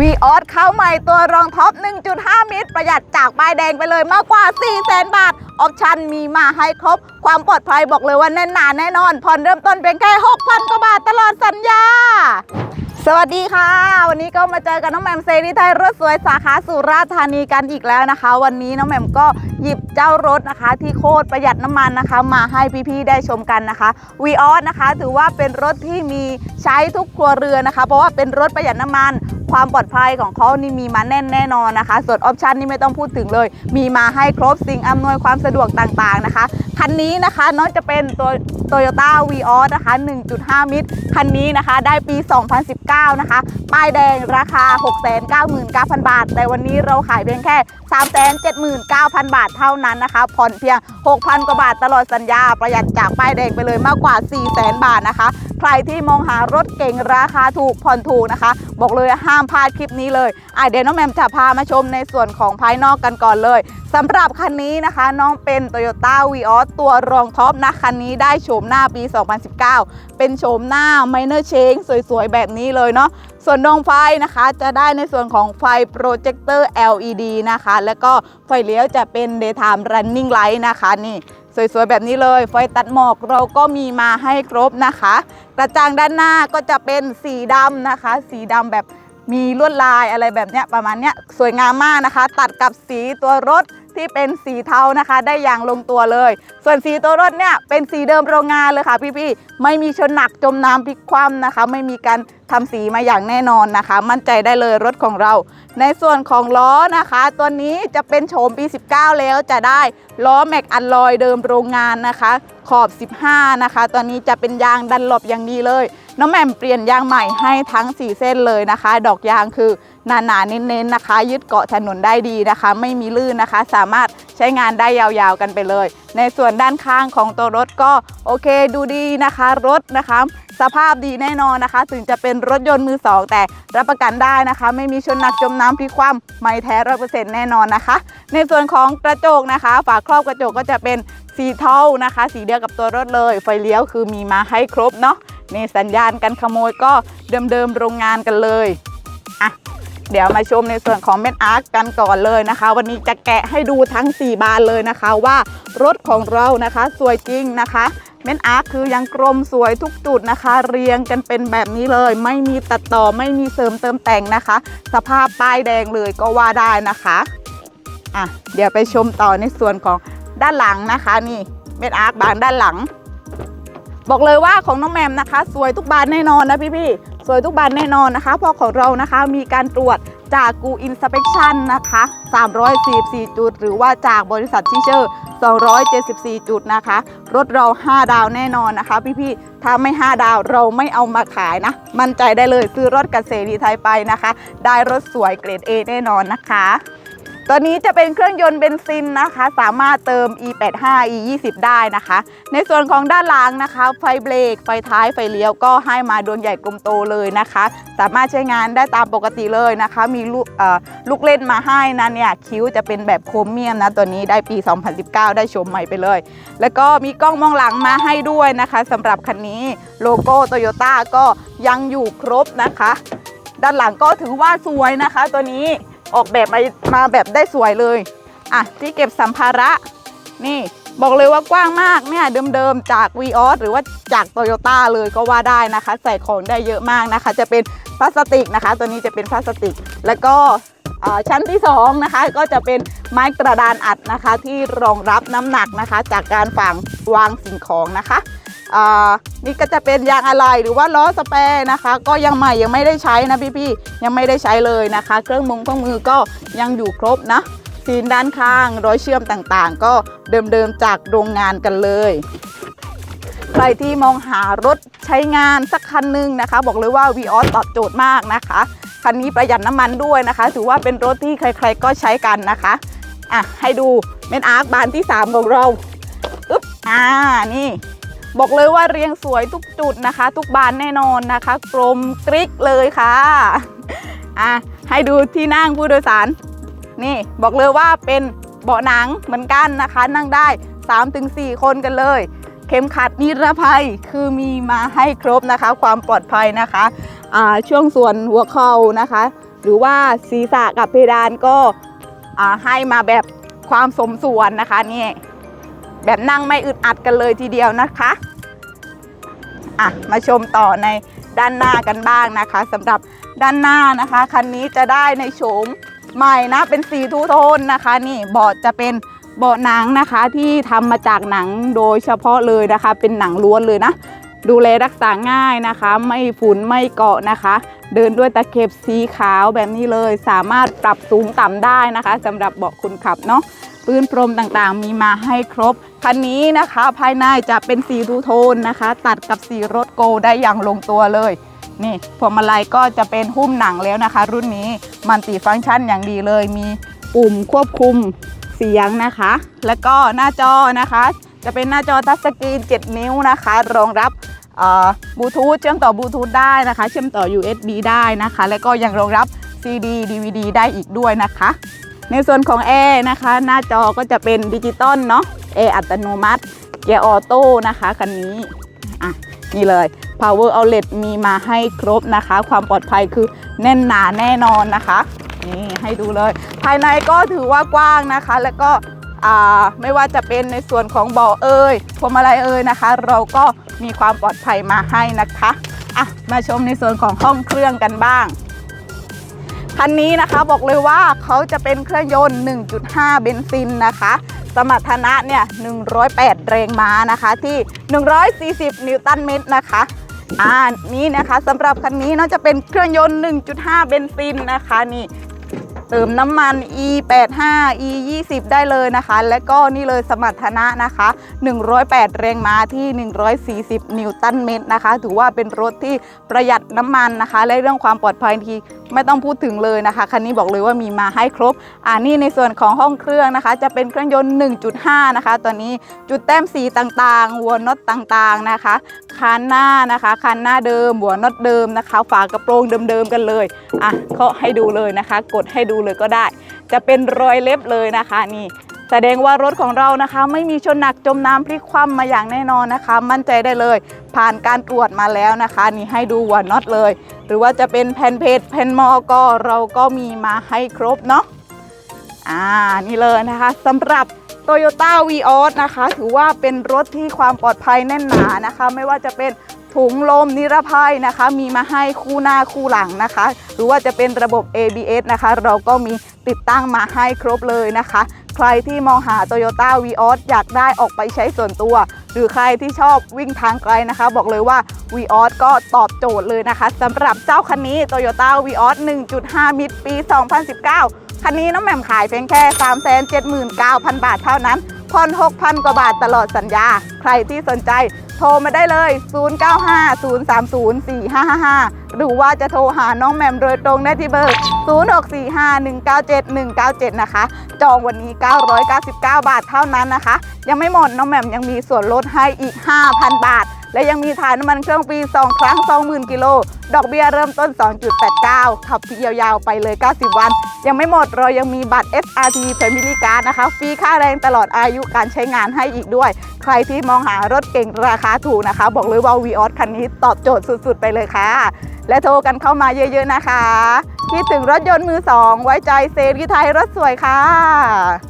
วีออสเข้าใหม่ตัวรองท็อป 1.5 มิตร ประหยัดจากป้ายแดงไปเลยมากกว่า400,000 บาท ออปชั่นมีมาให้ครบ ความปลอดภัยบอกเลยว่าแน่นหนาแน่นอน ผ่อนเริ่มต้นเพียงแค่ 6,000 กว่าบาทตลอดสัญญา สวัสดีค่ะ วันนี้ก็มาเจอกับน้องแหม่มเซรีไทยรถสวยสาขาสุราษฎร์ธานีกันอีกแล้วนะคะ วันนี้น้องแหม่มก็หยิบเจ้ารถนะคะ ที่โคตรประหยัดน้ำมันนะคะ มาให้พี่ๆได้ชมกันนะคะวีออสนะคะ ถือว่าเป็นรถที่มีใช้ทุกครัวเรือนนะคะ เพราะว่าเป็นรถประหยัดน้ำมัน ความปลอดภัยของเขานี่มีมาแน่นแน่นอนนะคะ ส่วนออปชันนี่ไม่ต้องพูดถึงเลย มีมาให้ครบสิ่งอำนวยความสะดวกต่างๆนะคะ คันนี้นะคะน้องจะเป็นตัวโตโยต้าวีออสนะคะ 1.5 มิตร คันนี้นะคะได้ปี 2019 นะคะ ป้ายแดงราคา 699,000 บาท แต่วันนี้เราขายเพียงแค่ 379,000 บาทเท่านั้นนะคะ ผ่อนเพียง6,000 กว่าบาทตลอดสัญญา ประหยัดจากป้ายแดงไปเลยมากกว่า 400,000บาทนะคะ ใครที่มองหารถเก่งราคาถูกผ่อนถูกนะคะ บอกเลยห้ามพลาดคลิปนี้เลยอะเดี๋ยวน้องแมมจะพามาชมในส่วนของภายนอกกันก่อนเลยสำหรับคันนี้นะคะน้องเป็น Toyota v ีออสตัวรองท็อปนะคันนี้ได้โฉมหน้าปี 2019 เป็นโฉมหน้า Minor Change สวยๆ แบบนี้เลยเนาะส่วนดวงไฟนะคะจะได้ในส่วนของไฟโปรเจคเตอร์ LED นะคะ แล้วก็ไฟเลี้ยวจะเป็น daytime running light นะคะนี่สวยๆ แบบนี้เลย ไฟตัดหมอกเราก็มีมาให้ครบนะคะ กระจังด้านหน้าก็จะเป็นสีดำนะคะ สีดำแบบมีลวดลายอะไรแบบเนี้ยประมาณเนี้ยสวยงามมากนะคะ ตัดกับสีตัวรถ ที่เป็นสีเทานะคะ ได้อย่างลงตัวเลย ส่วนสีตัวรถเนี่ยเป็นสีเดิมโรงงานเลยค่ะพี่ๆไม่มีชนหนักจมน้ำพลิกคว่ำนะคะ ไม่มีการทำสีมาอย่างแน่นอนนะคะ มั่นใจได้เลยรถของเรา ในส่วนของล้อนะคะ ตัวนี้จะเป็นโฉมปี 19 แล้วจะได้ล้อแม็กอัลลอยเดิมโรงงานนะคะ ขอบ 15 นะคะตัวนี้จะเป็นยางดันหลบอย่างดีเลย น้องแหม่มเปลี่ยนยางใหม่ให้ทั้ง 4 เส้นเลยนะคะ ดอกยางคือ หนาๆเน้นๆนะคะ ยึดเกาะถนนได้ดีนะคะ ไม่มีลื่นนะคะ สามารถใช้งานได้ยาวๆกันไปเลย ในส่วนด้านข้างของตัวรถก็โอเคดูดีนะคะ รถนะคะ สภาพดีแน่นอนนะคะ ถึงจะเป็นรถยนต์มือสองแต่รับประกันได้นะคะ ไม่มีชนหนักจมน้ำพลิกคว่ำไม่แท้ร้อยเปอร์เซ็นต์แน่นอนนะคะ ในส่วนของกระจกนะคะ ฝาครอบกระจกก็จะเป็นสีเทานะคะ สีเดียวกับตัวรถเลย ไฟเลี้ยวคือมีมาให้ครบเนาะในสัญญาณกันขโมยก็เดิมๆโรงงานกันเลยอะ เดี๋ยวมาชมในส่วนของเม็ดอาร์กันก่อนเลยนะคะ วันนี้จะแกะให้ดูทั้ง 4 บานเลยนะคะว่ารถของเรานะคะสวยจริงนะคะเม็ดอาร์คคือยังกลมสวยทุกจุดนะคะ เรียงกันเป็นแบบนี้เลย ไม่มีตัดต่อไม่มีเสริมเติมแต่งนะคะ สภาพป้ายแดงเลยก็ว่าได้นะคะอะเดี๋ยวไปชมต่อในส่วนของด้านหลังนะคะนี่เม็ดอาร์คบานด้านหลัง บอกเลยว่าของน้องแมมนะคะ สวยทุกบานแน่นอนนะพี่ๆ สวยทุกบานแน่นอนนะคะพอของเรานะคะมีการตรวจจากกูอินสเปคชั่นนะคะ344 จุด หรือว่าจากบริษัทที่เชอร์274 จุดนะคะ รถเรา 5 ดาวแน่นอนนะคะ พี่ๆ ถ้าไม่ 5 ดาวเราไม่เอามาขายนะ มั่นใจได้เลยซื้อรถกับเสรีไทยไปนะคะ ได้รถสวยเกรด A แน่นอนนะคะ ตัวนี้จะเป็นเครื่องยนต์เบนซินนะคะ สามารถเติม E85 E20 ได้นะคะ ในส่วนของด้านหลังนะคะ ไฟเบรก ไฟท้าย ไฟเลี้ยวก็ให้มาดวงใหญ่กลมโตเลยนะคะ สามารถใช้งานได้ตามปกติเลยนะคะ มีลูกเอ่อลูกเล่นมาให้นะเนี่ยคิ้วจะเป็นแบบโครเมียมนะตัวนี้ได้ปี 2019 ได้ชมใหม่ไปเลย แล้วก็มีกล้องมองหลังมาให้ด้วยนะคะสำหรับคันนี้โลโก้โตโยต้าก็ยังอยู่ครบนะคะ ด้านหลังก็ถือว่าสวยนะคะตัวนี้ ออกแบบมามาแบบได้สวยเลย อะที่เก็บสัมภาระ นี่บอกเลยว่ากว้างมากเนี่ยเดิมๆจาก v ีออสหรือว่าจากโตโยต้าเลยก็ว่าได้นะคะ ใส่ของได้เยอะมากนะคะ จะเป็นพลาสติกนะคะ ตัวนี้จะเป็นพลาสติก แล้วก็ชั้นที่2นะคะก็จะเป็นไม้กระดานอัดนะคะ ที่รองรับน้ำหนักนะคะ จากการฝังวางสิ่งของนะคะ นี่ก็จะเป็นยางอะไหล่หรือว่าล้อสแปร์นะคะ ก็ยังใหม่ยังไม่ได้ใช้นะพี่ๆยังไม่ได้ใช้เลยนะคะ เครื่องมือเครื่องมือก็ยังอยู่ครบนะซีนด้านข้างรอยเชื่อมต่างๆ ก็เดิมๆจากโรงงานกันเลย ใครที่มองหารถใช้งานสักคันหนึ่งนะคะ บอกเลยว่า v ีออสตอบโจทย์มากนะคะคันนี้ประหยัดน้ำมันด้วยนะคะ ถือว่าเป็นรถที่ใครๆก็ใช้กันนะคะอะให้ดูเมนอาร์คบานที่ 3 ของเราอึ๊บอ่านี่ บอกเลยว่าเรียงสวยทุกจุดนะคะ ทุกบานแน่นอนนะคะ กลมกริกเลยค่ะอะให้ดูที่นั่งผู้โดยสาร นี่บอกเลยว่าเป็นเบาะหนังเหมือนกันนะคะ นั่งได้ 3-4 คนกันเลย เข็มขัดนิรภัยคือมีมาให้ครบนะคะ ความปลอดภัยนะคะอ่าช่วงส่วนหัวเข่านะคะ หรือว่าศีรษะกับเพดานก็อ่าให้มาแบบความสมส่วนนะคะนี่ แบบนั่งไม่อึดอัดกันเลยทีเดียวนะคะอะมาชมต่อในด้านหน้ากันบ้างนะคะสำหรับด้านหน้านะคะคันนี้จะได้ในโฉมใหม่นะเป็นสีทูโทนนะคะ นี่เบาะจะเป็นเบาะหนังนะคะที่ทำมาจากหนังโดยเฉพาะเลยนะคะ เป็นหนังล้วนเลยนะ ดูแลรักษาง่ายนะคะ ไม่ฝุ่นไม่เกาะนะคะ เดินด้วยตะเข็บสีขาวแบบนี้เลย สามารถปรับสูงต่ำได้นะคะสำหรับเบาะคนขับเนาะปืนพรมต่างๆ มีมาให้ครบ คันนี้นะคะภายในจะเป็นสีทูโทนนะคะ ตัดกับสีรถโกได้อย่างลงตัวเลย นี่พวงมาลัยก็จะเป็นหุ้มหนังแล้วนะคะ รุ่นนี้มันติฟังก์ชันอย่างดีเลย มีปุ่มควบคุมเสียงนะคะ แล้วก็หน้าจอนะคะ จะเป็นหน้าจอทัชสกรีน 7 นิ้วนะคะ รองรับบลูทูธเชื่อมต่อบลูทูธได้นะคะ เชื่อมต่อ USB ได้นะคะ แล้วก็ยังรองรับ CD DVD ได้อีกด้วยนะคะ ในส่วนของแอร์นะคะ หน้าจอก็จะเป็นดิจิตอลเนาะแอร์อัตโนมัติเกียร์ออโต้นะคะคันนี้อะนี่เลย power outlet มีมาให้ครบนะคะ ความปลอดภัยคือแน่นหนาแน่นอนนะคะนี่ให้ดูเลย ภายในก็ถือว่ากว้างนะคะ แล้วก็อ่าไม่ว่าจะเป็นในส่วนของเบาะเอ่ยพวงมาลัยเอ่ยนะคะ เราก็มีความปลอดภัยมาให้นะคะอะมาชมในส่วนของห้องเครื่องกันบ้าง คันนี้นะคะบอกเลยว่าเขาจะเป็นเครื่องยนต์ 1.5 เบนซินนะคะ สมรรถนะเนี่ย108 แรงม้านะคะที่ 140 นิวตันเมตรนะคะอ่านี่นะคะสำหรับคันนี้น่าจะเป็นเครื่องยนต์ 1.5 เบนซินนะคะนี่ เติมน้ำมัน E85 E20 ได้เลยนะคะ และก็นี่เลยสมรรถนะนะคะ 108 แรงม้าที่ 140 นิวตันเมตรนะคะ ถือว่าเป็นรถที่ประหยัดน้ำมันนะคะ และเรื่องความปลอดภัยที่ไม่ต้องพูดถึงเลยนะคะ คันนี้บอกเลยว่ามีมาให้ครบ อ่านี่ในส่วนของห้องเครื่องนะคะ จะเป็นเครื่องยนต์ 1.5 นะคะ ตอนนี้จุดแต้มสีต่างๆ หัวน็อตต่างๆนะคะคันหน้านะคะคันหน้าเดิมหัวน็อตเดิมนะคะ ฝากระโปรงเดิมๆกันเลยอะเคาะให้ดูเลยนะคะ กดให้ดูเลยก็ได้ จะเป็นรอยเล็บเลยนะคะนี่แสดงว่ารถของเรานะคะ ไม่มีชนหนักจมน้ำพลิกคว่ำมาอย่างแน่นอนนะคะ มั่นใจได้เลย ผ่านการตรวจมาแล้วนะคะ นี่ให้ดูหัวน็อตเลย หรือว่าจะเป็นแผ่นเพจแผ่นมอก็เราก็มีมาให้ครบเนาะอ่านี่เลยนะคะสำหรับ Toyota v ีออสนะคะ ถือว่าเป็นรถที่ความปลอดภัยแน่นหนานะคะ ไม่ว่าจะเป็นถุงลมนิรภัยนะคะ มีมาให้คู่หน้าคู่หลังนะคะ หรือว่าจะเป็นระบบ ABS นะคะ เราก็มีติดตั้งมาให้ครบเลยนะคะ ใครที่มองหา Toyota v ีออสอยากได้ออกไปใช้ส่วนตัว หรือใครที่ชอบวิ่งทางไกลนะคะ บอกเลยว่า v ีออสก็ตอบโจทย์เลยนะคะสำหรับเจ้าคันนี้ Toyota v ีออส1.5 มิตรปี 2019 คันนี้น้องแหม่มขายเพียงแค่ 379,000 บาทเท่านั้นผ่อน6,000 กว่าบาทตลอดสัญญา ใครที่สนใจโทรมาได้เลย 0950304555 หรือว่าจะโทรหาน้องแหม่มโดยตรงได้ที่เบอร์ 0645197197 นะคะ จองวันนี้ 999 บาทเท่านั้นนะคะ ยังไม่หมดน้องแหม่มยังมีส่วนลดให้อีก 5,000 บาท และยังมีถ่ายน้ำมันเครื่องฟรี2 ครั้ง 20,000 กิโล ดอกเบี้ยเริ่มต้น 2.89 ขับทียาวๆ ไปเลย 90 วัน ยังไม่หมดเรายังมีบัตร SRT Family Card นะคะ ฟรีค่าแรงตลอดอายุการใช้งานให้อีกด้วย ใครที่มองหารถเก่งราคาถูกนะคะ บอกเลยว่า v ีออสคันนี้ตอบโจทย์สุดๆ ไปเลยค่ะ และโทรกันเข้ามาเยอะๆนะคะคิดถึงรถยนต์มือสองไว้ใจเซรีไทยรถสวยค่ะ